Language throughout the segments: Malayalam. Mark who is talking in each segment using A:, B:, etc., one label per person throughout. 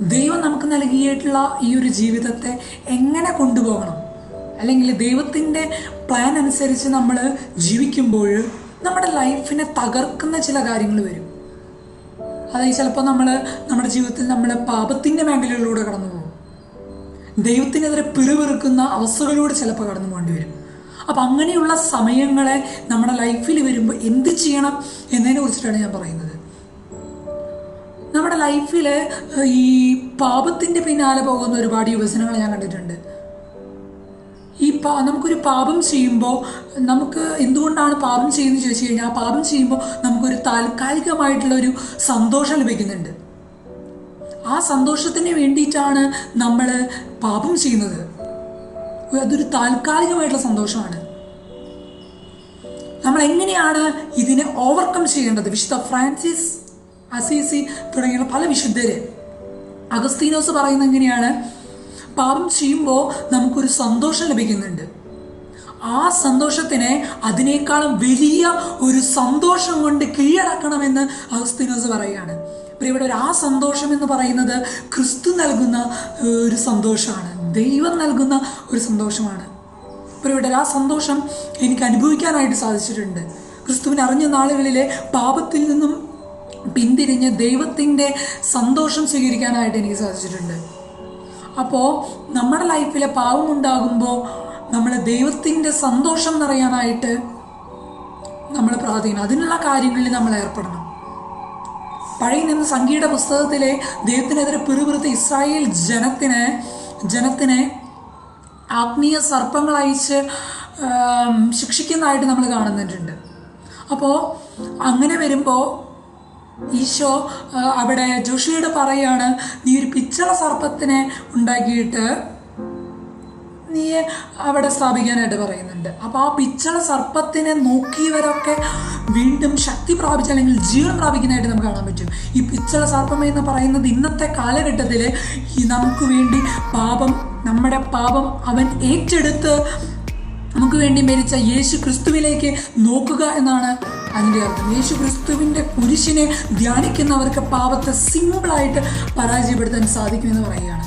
A: ദൈവം നമുക്ക് നൽകിയിട്ടുള്ള ഈ ഒരു ജീവിതത്തെ എങ്ങനെ കൊണ്ടുപോകണം? അല്ലെങ്കിൽ ദൈവത്തിന്റെ പ്ലാൻ അനുസരിച്ച് നമ്മൾ ജീവിക്കുമ്പോൾ നമ്മുടെ ലൈഫിനെ തകർക്കുന്ന ചില കാര്യങ്ങൾ വരും. അതായത് ചിലപ്പോൾ നമ്മൾ നമ്മുടെ ജീവിതത്തിൽ നമ്മൾ പാപത്തിന്റെ മേഖലകളിലൂടെ കടന്നു പോകും. ദൈവത്തിനെതിരെ പിറുപിറുക്കുന്ന അവസ്ഥകളിലൂടെ ചിലപ്പോൾ കടന്നു പോകേണ്ടി വരും. അപ്പം അങ്ങനെയുള്ള സമയങ്ങളെ നമ്മുടെ ലൈഫിൽ വരുമ്പോൾ എന്ത് ചെയ്യണം എന്നതിനെ കുറിച്ചിട്ടാണ് ഞാൻ പറയുന്നത്. നമ്മുടെ ലൈഫിൽ ഈ പാപത്തിന്റെ പിന്നാലെ പോകുന്ന ഒരുപാട് യുവജനങ്ങൾ ഞാൻ കണ്ടിട്ടുണ്ട്. ഈ പാ നമുക്കൊരു പാപം ചെയ്യുമ്പോൾ നമുക്ക് എന്തുകൊണ്ടാണ് പാപം ചെയ്യുന്നത് ചോദിച്ചു കഴിഞ്ഞാൽ ആ പാപം ചെയ്യുമ്പോൾ നമുക്കൊരു താൽക്കാലികമായിട്ടുള്ള ഒരു സന്തോഷം ലഭിക്കുന്നുണ്ട്. ആ സന്തോഷത്തിന് വേണ്ടിയിട്ടാണ് നമ്മൾ പാപം ചെയ്യുന്നത്. അതൊരു താൽക്കാലികമായിട്ടുള്ള സന്തോഷമാണ്. നമ്മൾ എങ്ങനെയാണ് ഇതിനെ ഓവർകം ചെയ്യേണ്ടത്? വിശുദ്ധ ഫ്രാൻസിസ് അസീസി തുടങ്ങിയുള്ള പല വിശുദ്ധര്. അഗസ്തീനോസ് പറയുന്നത് എങ്ങനെയാണ്? പാപം ചെയ്യുമ്പോൾ നമുക്കൊരു സന്തോഷം ലഭിക്കുന്നുണ്ട്. ആ സന്തോഷത്തിനെ അതിനേക്കാളും വലിയ ഒരു സന്തോഷം കൊണ്ട് കീഴടക്കണമെന്ന് അഗസ്തീനോസ് പറയുകയാണ്. പ്രിയപ്പെട്ട ഒരു ആ സന്തോഷം എന്ന് പറയുന്നത് ക്രിസ്തു നൽകുന്ന ഒരു സന്തോഷമാണ്. ദൈവം നൽകുന്ന ഒരു സന്തോഷമാണ്. പ്രിയപ്പെട്ട ആ സന്തോഷം എനിക്ക് അനുഭവിക്കാനായിട്ട് സാധിച്ചിട്ടുണ്ട്. ക്രിസ്തുവിനെ അറിഞ്ഞ നാളുകളിലെ പാപത്തിൽ നിന്നും പിന്തിരിഞ്ഞ് ദൈവത്തിന്റെ സന്തോഷം സ്വീകരിക്കാനായിട്ട് എനിക്ക് സാധിച്ചിട്ടുണ്ട്. അപ്പോൾ നമ്മുടെ ലൈഫിലെ പാവമുണ്ടാകുമ്പോൾ നമ്മൾ ദൈവത്തിന്റെ സന്തോഷം നിറയാനായിട്ട് നമ്മൾ പ്രാർത്ഥിക്കണം. അതിനുള്ള കാര്യങ്ങളിൽ നമ്മൾ ഏർപ്പെടണം. പഴയ നിന്ന സംഗീത പുസ്തകത്തിലെ ദൈവത്തിനെതിരെ പിറുപിറുത്ത ഇസ്രായേൽ ജനത്തിന് ജനത്തിനെ ആത്മീയ ആം, ശിക്ഷിക്കുന്നതായിട്ട് നമ്മൾ കാണുന്നുണ്ട്. അപ്പോൾ അങ്ങനെ വരുമ്പോൾ ഈശോ അവിടെ ജോഷിയോട് പറയാണ് നീ ഒരു പിച്ചള സർപ്പത്തിനെ ഉണ്ടാക്കിയിട്ട് നീ അവിടെ സ്ഥാപിക്കാനായിട്ട് പറയുന്നുണ്ട്. അപ്പോൾ ആ പിച്ചള സർപ്പത്തിനെ നോക്കിയവരൊക്കെ വീണ്ടും ശക്തി പ്രാപിച്ച അല്ലെങ്കിൽ ജീവൻ പ്രാപിക്കുന്നതായിട്ട് നമുക്ക് കാണാൻ പറ്റും. ഈ പിച്ചള സർപ്പം എന്ന് പറയുന്നത് ഇന്നത്തെ കാലഘട്ടത്തിൽ നമുക്ക് വേണ്ടി പാപം നമ്മുടെ പാപം അവൻ ഏറ്റെടുത്ത് നമുക്ക് വേണ്ടി മരിച്ച യേശു ക്രിസ്തുവിലേക്ക് നോക്കുക എന്നാണ് അതിന്റെ അർത്ഥം യേശു ക്രിസ്തുവിന്റെ കുരിശിനെ ധ്യാനിക്കുന്നവർക്ക് പാപത്തെ സിമ്പിളായിട്ട് പരാജയപ്പെടുത്താൻ സാധിക്കുമെന്ന് പറയുകയാണ്.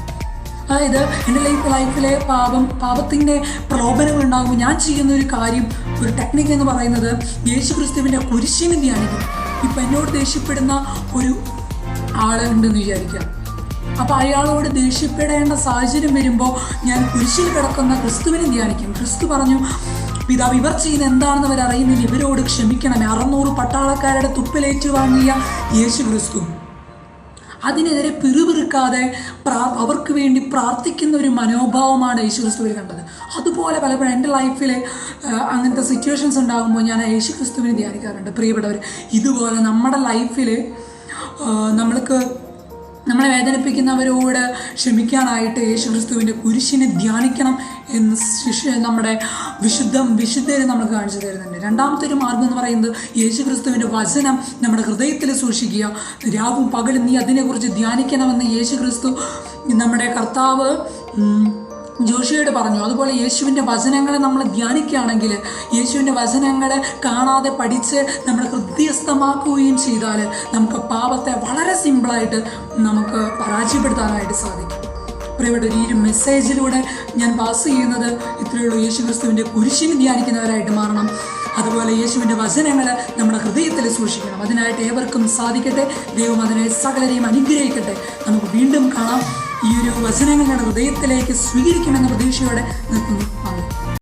A: അതായത് എന്റെ ലൈഫ് ലൈഫിലെ പാപം പാപത്തിന്റെ പ്രലോഭനങ്ങൾ ഉണ്ടാകുമ്പോൾ ഞാൻ ചെയ്യുന്ന ഒരു കാര്യം ഒരു ടെക്നിക്ക് എന്ന് പറയുന്നത് യേശു ക്രിസ്തുവിന്റെ കുരിശിനെ ധ്യാനിക്കും ഇപ്പം എന്നോട് ദേഷ്യപ്പെടുന്ന ഒരു ആളുണ്ടെന്ന് വിചാരിക്കുക. അപ്പോൾ അയാളോട് ദേഷ്യപ്പെടേണ്ട സാഹചര്യം വരുമ്പോൾ ഞാൻ കുരിശിൽ കിടക്കുന്ന ക്രിസ്തുവിനെ ധ്യാനിക്കും. ക്രിസ്തു പറഞ്ഞു പിതാവ് ഇവർ ചെയ്യുന്ന എന്താണെന്ന് അവർ അറിയുന്നില്ല. ഇവരോട് ക്ഷമിക്കണമേ. അറുന്നൂറ് പട്ടാളക്കാരുടെ തുപ്പിലേറ്റു വാങ്ങിയ യേശു ക്രിസ്തു അതിനെതിരെ പിറുപിറുക്കാതെ പ്രാ അവർക്ക് വേണ്ടി പ്രാർത്ഥിക്കുന്ന ഒരു മനോഭാവമാണ് യേശു ക്രിസ്തുവിൽ കണ്ടത്. അതുപോലെ പലപ്പോഴും എന്റെ ലൈഫിൽ അങ്ങനത്തെ സിറ്റുവേഷൻസ് ഉണ്ടാകുമ്പോൾ ഞാൻ യേശു ക്രിസ്തുവിനെ ധ്യാനിക്കാറുണ്ട്. പ്രിയപ്പെട്ടവർ ഇതുപോലെ നമ്മുടെ ലൈഫിൽ നമ്മൾക്ക് നമ്മളെ വേദനിപ്പിക്കുന്നവരോട് ക്ഷമിക്കാനായിട്ട് യേശു ക്രിസ്തുവിന്റെ കുരിശിനെ ധ്യാനിക്കണം എന്ന് ശിഷ്യ നമ്മുടെ വിശുദ്ധം വിശുദ്ധരെ നമ്മൾ കാണിച്ചു തരുന്നുണ്ട്. രണ്ടാമത്തെ ഒരു മാർഗം എന്ന് പറയുന്നത് യേശു ക്രിസ്തുവിന്റെ വചനം നമ്മുടെ ഹൃദയത്തിൽ സൂക്ഷിക്കുക. രാവും പകലും നീ അതിനെക്കുറിച്ച് ധ്യാനിക്കണമെന്ന് യേശു ക്രിസ്തു നമ്മുടെ കർത്താവ് ജോഷിയോട് പറഞ്ഞു അതുപോലെ യേശുവിന്റെ വചനങ്ങളെ നമ്മൾ ധ്യാനിക്കുകയാണെങ്കിൽ യേശുവിന്റെ വചനങ്ങളെ കാണാതെ പഠിച്ച് നമ്മൾ ഹൃദയസ്ഥമാക്കുകയും ചെയ്താൽ നമുക്ക് പാപത്തെ വളരെ സിമ്പിളായിട്ട് നമുക്ക് പരാജയപ്പെടുത്താനായിട്ട് സാധിക്കും. പ്രിയപ്പെട്ട ഈ ഒരു മെസ്സേജിലൂടെ ഞാൻ പാസ് ചെയ്യുന്നത് ഇത്രയുള്ള യേശു ക്രിസ്തുവിന്റെ കുരിശിനെ ധ്യാനിക്കുന്നവരായിട്ട് മാറണം. അതുപോലെ യേശുവിന്റെ വചനങ്ങൾ നമ്മുടെ ഹൃദയത്തിൽ സൂക്ഷിക്കണം. അതിനായിട്ട് ഏവർക്കും സാധിക്കട്ടെ. ദൈവം അതിനെ സകലരെയും അനുഗ്രഹിക്കട്ടെ. നമുക്ക് വീണ്ടും കാണാം. ഈ ഒരു വചനങ്ങളുടെ ഹൃദയത്തിലേക്ക് സ്വീകരിക്കണമെന്ന പ്രതീക്ഷയോടെ നിൽക്കുന്നു.